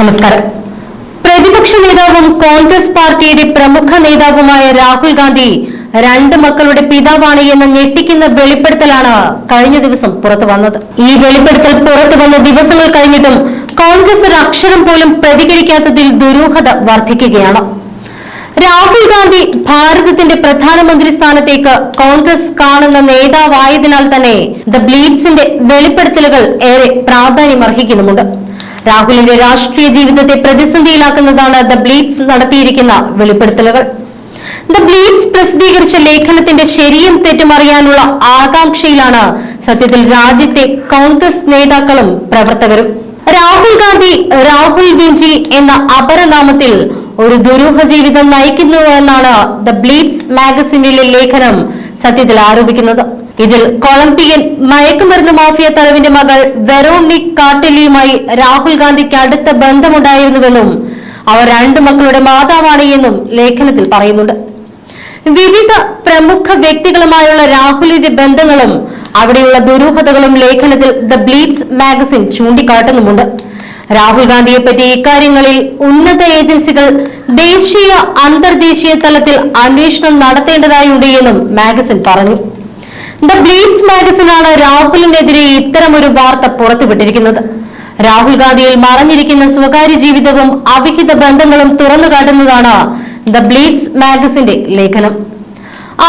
നമസ്കാരം. പ്രതിപക്ഷ നേതാവും കോൺഗ്രസ് പാർട്ടിയുടെ പ്രമുഖ നേതാവുമായ രാഹുൽ ഗാന്ധി രണ്ട് മക്കളുടെ പിതാവാണ് എന്ന ഞെട്ടിക്കുന്ന വെളിപ്പെടുത്തലാണ് കഴിഞ്ഞ ദിവസം പുറത്തു വന്നത്. ഈ വെളിപ്പെടുത്തൽ പുറത്തു വന്ന ദിവസങ്ങൾ കഴിഞ്ഞിട്ടും കോൺഗ്രസ് ഒരു അക്ഷരം പോലും പ്രതികരിക്കാത്തതിൽ ദുരൂഹത വർദ്ധിക്കുകയാണ്. രാഹുൽ ഗാന്ധി ഭാരതത്തിന്റെ പ്രധാനമന്ത്രി സ്ഥാനത്തേക്ക് കോൺഗ്രസ് കാണുന്ന നേതാവായതിനാൽ തന്നെ ദ ബ്ലീഡ്സിന്റെ വെളിപ്പെടുത്തലുകൾ ഏറെ പ്രാധാന്യമർഹിക്കുന്നുമുണ്ട്. രാഹുലിന്റെ രാഷ്ട്രീയ ജീവിതത്തെ പ്രതിസന്ധിയിലാക്കുന്നതാണ് ദ ബ്ലീഡ്സ് നടത്തിയിരിക്കുന്ന വെളിപ്പെടുത്തലുകൾ. ദ ബ്ലീഡ്സ് പ്രസിദ്ധീകരിച്ച ലേഖനത്തിന്റെ ശരിയും തെറ്റും അറിയാനുള്ള ആകാംക്ഷയിലാണ് സത്യത്തിൽ രാജ്യത്തെ കോൺഗ്രസ് നേതാക്കളും പ്രവർത്തകരും. രാഹുൽ ഗാന്ധി രാഹുൽ വിഞ്ചി എന്ന അപരനാമത്തിൽ ഒരു ദുരൂഹ ജീവിതം നയിക്കുന്നു എന്നാണ് ദ ബ്ലീഡ്സ് മാഗസിനിലെ ലേഖനം സത്യത്തിൽ ആരോപിക്കുന്നത്. ഇതിൽ കൊളംബിയൻ മയക്കുമരുന്ന് മാഫിയ തലവിന്റെ മകൾ വെറോണിക് കാട്ടിലിയുമായി രാഹുൽ ഗാന്ധിക്ക് അടുത്ത ബന്ധമുണ്ടായിരുന്നുവെന്നും അവർ രണ്ടു മക്കളുടെ മാതാവാണ് എന്നും ലേഖനത്തിൽ പറയുന്നുണ്ട്. വിവിധ പ്രമുഖ വ്യക്തികളുമായുള്ള രാഹുലിന്റെ ബന്ധങ്ങളും അവിടെയുള്ള ദുരൂഹതകളും ലേഖനത്തിൽ ദ ബ്ലീഡ്സ് മാഗസിൻ ചൂണ്ടിക്കാട്ടുന്നുമുണ്ട്. രാഹുൽ ഗാന്ധിയെ പറ്റി ഇക്കാര്യങ്ങളിൽ ഉന്നത ഏജൻസികൾ ദേശീയ അന്തർദേശീയ തലത്തിൽ അന്വേഷണം നടത്തേണ്ടതായുണ്ട് എന്നും മാഗസിൻ പറഞ്ഞു. ദ ബ്ലീഡ്സ് മാഗസിനാണ് രാഹുലിനെതിരെ ഇത്തരമൊരു വാർത്ത പുറത്തുവിട്ടിരിക്കുന്നത്. രാഹുൽ ഗാന്ധിയിൽ മറഞ്ഞിരിക്കുന്ന സ്വകാര്യ ജീവിതവും അവിഹിത ബന്ധങ്ങളും തുറന്നു കാട്ടുന്നതാണ് ദ ബ്ലീഡ്സ് മാഗസിന്റെ ലേഖനം.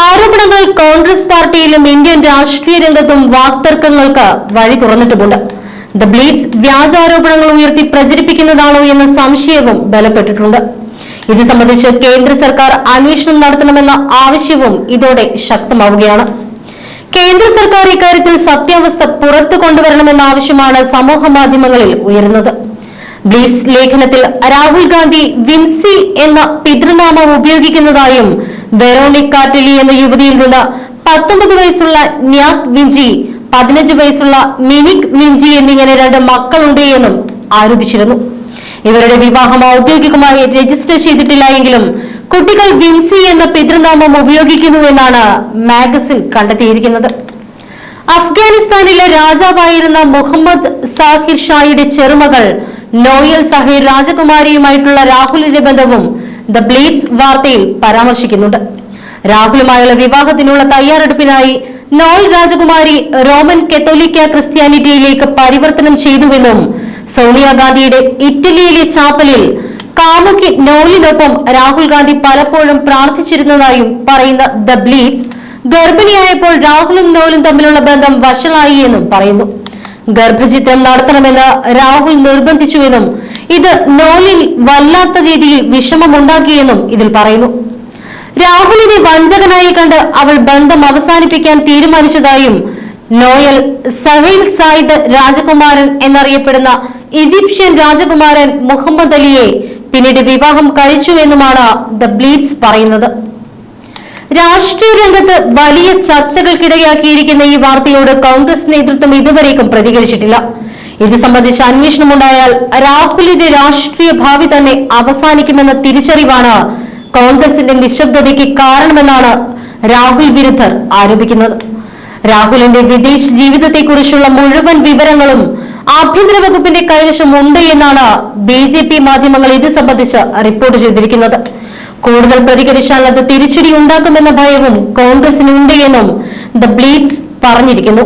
ആരോപണങ്ങൾ കോൺഗ്രസ് പാർട്ടിയിലും ഇന്ത്യൻ രാഷ്ട്രീയ രംഗത്തും വാക്തർക്കങ്ങൾക്ക് വഴി തുറന്നിട്ടുമുണ്ട്. ദ ബ്ലീഡ്സ് വ്യാജാരോപണങ്ങൾ ഉയർത്തി പ്രചരിപ്പിക്കുന്നതാണോ എന്ന സംശയവും ബലപ്പെട്ടിട്ടുണ്ട്. ഇത് സംബന്ധിച്ച് കേന്ദ്ര സർക്കാർ അന്വേഷണം നടത്തണമെന്ന ആവശ്യവും ഇതോടെ ശക്തമാവുകയാണ്. കേന്ദ്ര സർക്കാർ ഇക്കാര്യത്തിൽ സത്യാവസ്ഥ പുറത്തു കൊണ്ടുവരണമെന്ന ആവശ്യമാണ് സമൂഹ മാധ്യമങ്ങളിൽ ഉയരുന്നത്. ബ്ലീഡ്സ് ലേഖനത്തിൽ രാഹുൽ ഗാന്ധി വിൻസി എന്ന പിതൃനാമം ഉപയോഗിക്കുന്നതായും വെറോണിക് കാറ്റലി എന്ന യുവതിയിൽ നിന്ന് പത്തൊമ്പത് വയസ്സുള്ള ന്യാക് വിഞ്ചി പതിനഞ്ച് വയസ്സുള്ള മിനിക് മിഞ്ചി എന്നിങ്ങനെ രണ്ട് മക്കളുണ്ട് എന്നും ആരോപിച്ചിരുന്നു. ഇവരുടെ വിവാഹം ഔദ്യോഗികമായി രജിസ്റ്റർ ചെയ്തിട്ടില്ല എങ്കിലും കുട്ടികൾ വിൻസി എന്ന പിതൃനാമം ഉപയോഗിക്കുന്നു എന്നാണ് മാഗസിൻ കണ്ടെത്തിയിരിക്കുന്നത്. അഫ്ഗാനിസ്ഥാനിലെ രാജാവായിരുന്ന മുഹമ്മദ് സാഹിർ ഷായുടെ ചെറുമകൾ നോയൽ സഹീർ രാജകുമാരിയുമായിട്ടുള്ള രാഹുലിന്റെ ബന്ധവും ദ ബ്ലീഡ്സ് വാർത്തയിൽ പരാമർശിക്കുന്നുണ്ട്. രാഹുലുമായുള്ള വിവാഹത്തിനുള്ള തയ്യാറെടുപ്പിനായി നോയൽ രാജകുമാരി റോമൻ കത്തോലിക്ക ക്രിസ്ത്യാനിറ്റിയിലേക്ക് പരിവർത്തനം ചെയ്തുവെന്നും സോണിയാഗാന്ധിയുടെ ഇറ്റലിയിലെ ചാപ്പലിൽ കാമുകി നോലിനൊപ്പം രാഹുൽ ഗാന്ധി പലപ്പോഴും പ്രാർത്ഥിച്ചിരുന്നതായും പറയുന്ന ദ ബ്ലീഡ്സ് ഗർഭിണിയായപ്പോൾ രാഹുലും നോലും തമ്മിലുള്ള ബന്ധം വഷളായി എന്നും പറയുന്നു. ഗർഭചിത്രം നടത്തണമെന്ന് രാഹുൽ നിർബന്ധിച്ചുവെന്നും ഇത് നോലിൽ വല്ലാത്ത രീതിയിൽ വിഷമമുണ്ടാക്കിയെന്നും ഇതിൽ പറയുന്നു. രാഹുലിനെ വഞ്ചകനായി കണ്ട് അവൾ ബന്ധം അവസാനിപ്പിക്കാൻ തീരുമാനിച്ചതായും നോയൽ സഹീൽ സായിദ് രാജകുമാരൻ എന്നറിയപ്പെടുന്ന ഈജിപ്ഷ്യൻ രാജകുമാരൻ മുഹമ്മദ് അലിയെ പിന്നീട് വിവാഹം കഴിച്ചു എന്നുമാണ് ദ ബ്ലീഡ്സ് പറയുന്നത്. രാഷ്ട്രീയ രംഗത്ത് വലിയ ചർച്ചകൾക്കിടയാക്കിയിരിക്കുന്ന ഈ വാർത്തയോട് കോൺഗ്രസ് നേതൃത്വം ഇതുവരേക്കും പ്രതികരിച്ചിട്ടില്ല. ഇത് സംബന്ധിച്ച് അന്വേഷണമുണ്ടായാൽ രാഹുലിന്റെ രാഷ്ട്രീയ ഭാവി തന്നെ അവസാനിക്കുമെന്ന തിരിച്ചറിവാണ് കോൺഗ്രസിന്റെ നിശബ്ദതയ്ക്ക് കാരണമെന്നാണ് രാഹുൽ വിരുദ്ധർ ആരോപിക്കുന്നത്. രാഹുലിന്റെ വിദേശ ജീവിതത്തെക്കുറിച്ചുള്ള മുഴുവൻ വിവരങ്ങളും ആഭ്യന്തര വകുപ്പിന്റെ കൈവശം ഉണ്ട് എന്നാണ് ബി ജെ പി മാധ്യമങ്ങൾ ഇത് സംബന്ധിച്ച് റിപ്പോർട്ട് ചെയ്തിരിക്കുന്നത്. കൂടുതൽ പ്രതികരിച്ചാൽ അത് തിരിച്ചടി ഉണ്ടാക്കുമെന്ന ഭയവും കോൺഗ്രസിനുണ്ട് എന്നും ദ ബ്ലീഡ്സ് പറഞ്ഞിരിക്കുന്നു.